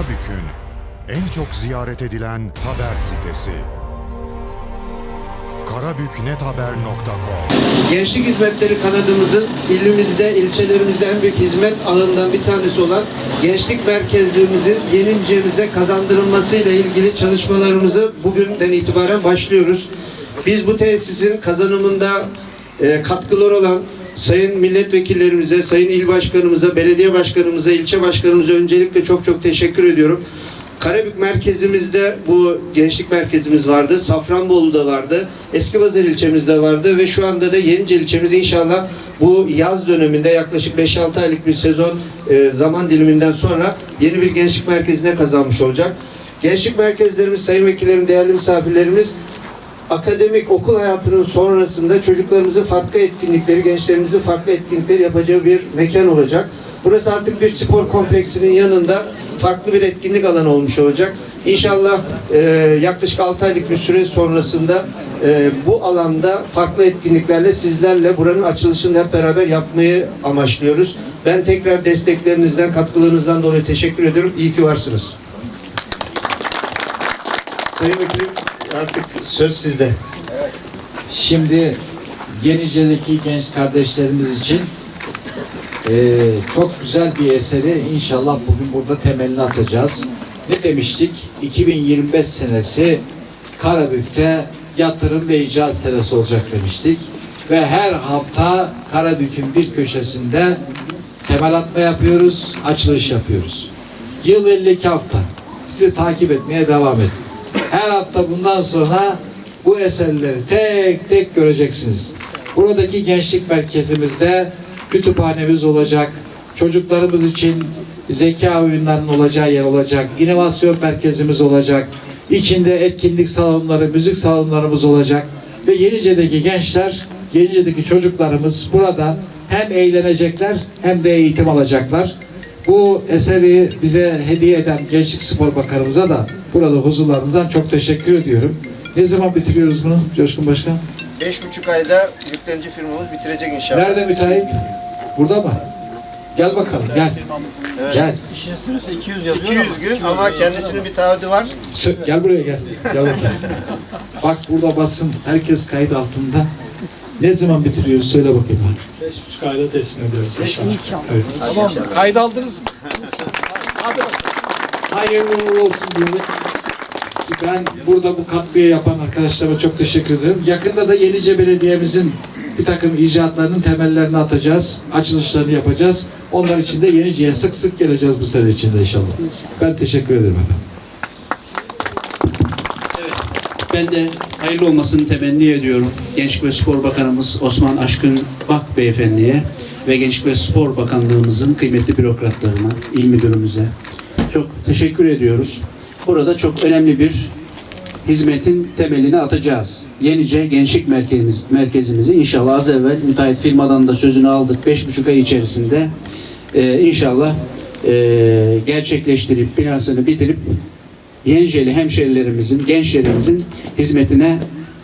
Karabük'ün en çok ziyaret edilen haber sitesi. karabüknethaber.com Gençlik Hizmetleri kanadımızın ilimizde, ilçelerimizde en büyük hizmet ağından bir tanesi olan gençlik merkezliğimizin Yenice'mize kazandırılmasıyla ilgili çalışmalarımızı bugünden itibaren başlıyoruz. Biz bu tesisin kazanımında e, katkıları olan sayın milletvekillerimize, sayın il başkanımıza, belediye başkanımıza, ilçe başkanımıza öncelikle çok çok teşekkür ediyorum. Karabük merkezimizde bu gençlik merkezimiz vardı. Safranbolu'da vardı. Eskibazar ilçemizde vardı ve şu anda da Yenice ilçemiz inşallah bu yaz döneminde yaklaşık 5-6 aylık bir sezon e, zaman diliminden sonra yeni bir gençlik merkezine kazanmış olacak. Gençlik merkezlerimiz, sayın vekillerim, değerli misafirlerimiz akademik okul hayatının sonrasında çocuklarımızın farklı etkinlikleri, gençlerimizin farklı etkinlikleri yapacağı bir mekan olacak. Burası artık bir spor kompleksinin yanında farklı bir etkinlik alanı olmuş olacak. İnşallah e, yaklaşık 6 aylık bir süre sonrasında e, bu alanda farklı etkinliklerle sizlerle buranın açılışını hep beraber yapmayı amaçlıyoruz. Ben tekrar desteklerinizden, katkılarınızdan dolayı teşekkür ediyorum. İyi ki varsınız. Sayın Vekilim artık söz sizde. Şimdi Yenice'deki genç kardeşlerimiz için eee, çok güzel bir eseri inşallah bugün burada temelini atacağız. Ne demiştik? 2025 senesi Karabük'te yatırım ve icat senesi olacak demiştik. Ve her hafta Karabük'ün bir köşesinde temel atma yapıyoruz, açılış yapıyoruz. Yıl 52 hafta. Bizi takip etmeye devam edin. Her hafta bundan sonra bu eserleri tek tek göreceksiniz. Buradaki gençlik merkezimizde kütüphanemiz olacak. Çocuklarımız için zeka oyunlarının olacağı yer olacak. İnovasyon merkezimiz olacak. İçinde etkinlik salonları, müzik salonlarımız olacak. Ve Yenice'deki gençler, Yenice'deki çocuklarımız burada hem eğlenecekler hem de eğitim alacaklar. Bu eseri bize hediye eden Gençlik Spor Bakanımıza da burada huzurlarınızdan çok teşekkür ediyorum. Ne zaman bitiriyoruz bunu Coşkun Başkan? Beş buçuk ayda yüklenici firmamız bitirecek inşallah. Nerede müteahhit? Burada mı? Gel bakalım gel. Evet. Gel. İşin süresi 200 yazıyor 200 gün ama kendisinin bir taahhüdü var. Sö- gel buraya gel. Gel bakayım. Bak burada basın herkes kayıt altında. Ne zaman bitiriyoruz söyle bakayım. bana. 5,5 ayda teslim ediyoruz inşallah. Evet. Tamam. Kayıt aldınız mı? Hayırlı uğurlu olsun diyorum. Ben burada bu katkıyı yapan arkadaşlarıma çok teşekkür ederim. Yakında da Yenice Belediye'mizin bir takım icatlarının temellerini atacağız. Açılışlarını yapacağız. Onlar için de Yenice'ye sık sık geleceğiz bu sene içinde inşallah. Ben teşekkür ederim efendim. Ben de hayırlı olmasını temenni ediyorum. Gençlik ve Spor Bakanımız Osman Aşkın Bak Beyefendi'ye ve Gençlik ve Spor Bakanlığımızın kıymetli bürokratlarına, il müdürümüze çok teşekkür ediyoruz. Burada çok önemli bir hizmetin temelini atacağız. Yenice Gençlik Merkezimiz, Merkezimizi inşallah az evvel müteahhit firmadan da sözünü aldık. Beş buçuk ay içerisinde e, inşallah e, gerçekleştirip binasını bitirip Yeniceli hemşerilerimizin, gençlerimizin hizmetine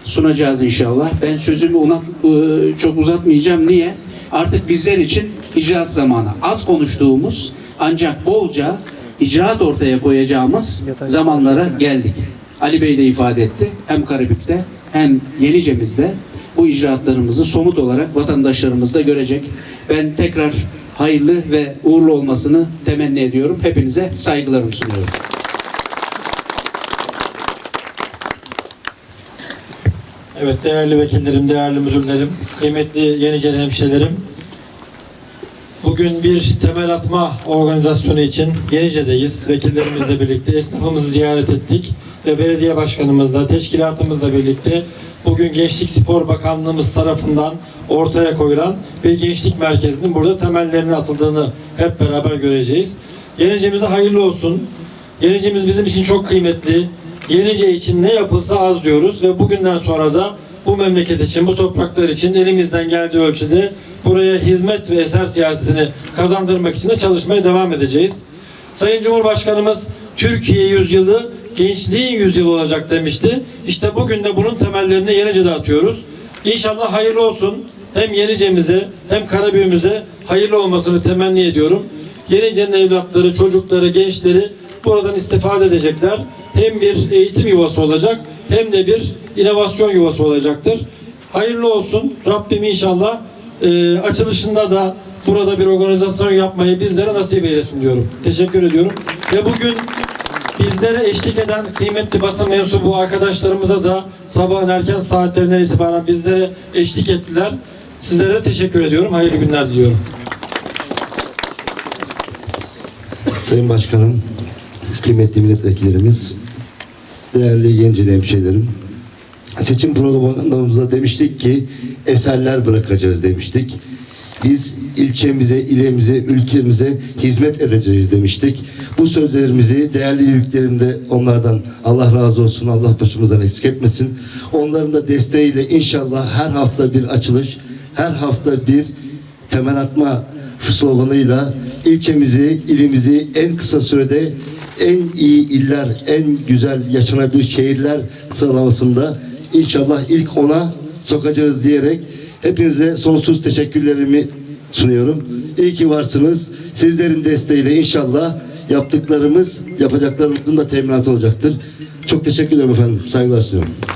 sunacağız inşallah. Ben sözümü unat, ıı, çok uzatmayacağım. Niye? Artık bizler için icraat zamanı. Az konuştuğumuz ancak bolca icraat ortaya koyacağımız zamanlara geldik. Ali Bey de ifade etti. Hem Karabük'te hem Yenice'mizde bu icraatlarımızı somut olarak vatandaşlarımız da görecek. Ben tekrar hayırlı ve uğurlu olmasını temenni ediyorum. Hepinize saygılarımı sunuyorum. Evet değerli vekillerim, değerli müdürlerim, kıymetli Yeniceli hemşehrilerim. Bugün bir temel atma organizasyonu için Yenice'deyiz. Vekillerimizle birlikte esnafımızı ziyaret ettik ve belediye başkanımızla, teşkilatımızla birlikte bugün Gençlik Spor Bakanlığımız tarafından ortaya koyulan bir gençlik merkezinin burada temellerine atıldığını hep beraber göreceğiz. Yenicemize hayırlı olsun. Yenicemiz bizim için çok kıymetli. Yenice için ne yapılsa az diyoruz ve bugünden sonra da bu memleket için, bu topraklar için elimizden geldiği ölçüde buraya hizmet ve eser siyasetini kazandırmak için de çalışmaya devam edeceğiz. Sayın Cumhurbaşkanımız Türkiye yüzyılı gençliğin yüzyılı olacak demişti. İşte bugün de bunun temellerini Yenice'de atıyoruz. İnşallah hayırlı olsun. Hem Yenice'mize hem Karabüğümüze hayırlı olmasını temenni ediyorum. Yenice'nin evlatları, çocukları, gençleri buradan istifade edecekler. Hem bir eğitim yuvası olacak hem de bir inovasyon yuvası olacaktır. Hayırlı olsun. Rabbim inşallah e, açılışında da burada bir organizasyon yapmayı bizlere nasip eylesin diyorum. Teşekkür ediyorum. Ve bugün bizlere eşlik eden kıymetli basın mensubu arkadaşlarımıza da sabahın erken saatlerinden itibaren bizlere eşlik ettiler. Sizlere teşekkür ediyorum. Hayırlı günler diliyorum. Sayın Başkanım, kıymetli milletvekillerimiz, değerli Genceli hemşehrilerim. Seçim programımızda demiştik ki eserler bırakacağız demiştik. Biz ilçemize, ilimize, ülkemize hizmet edeceğiz demiştik. Bu sözlerimizi değerli büyüklerim de onlardan Allah razı olsun, Allah başımızdan eksik etmesin. Onların da desteğiyle inşallah her hafta bir açılış, her hafta bir temel atma sloganıyla ilçemizi, ilimizi en kısa sürede en iyi iller, en güzel yaşanabilir şehirler sıralamasında inşallah ilk ona sokacağız diyerek hepinize sonsuz teşekkürlerimi sunuyorum. İyi ki varsınız. Sizlerin desteğiyle inşallah yaptıklarımız, yapacaklarımızın da teminatı olacaktır. Çok teşekkür ederim efendim. Saygılar sunuyorum.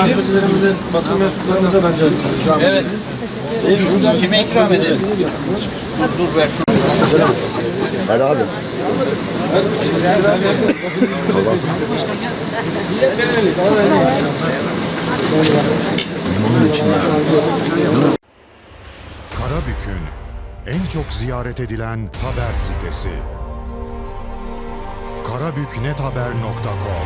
Gazetecilerimize, basın mensuplarımıza bence an Evet. Kime ikram edelim? Dur ver şunu. Karabük'ün en çok ziyaret edilen haber sitesi. karabüknethaber.com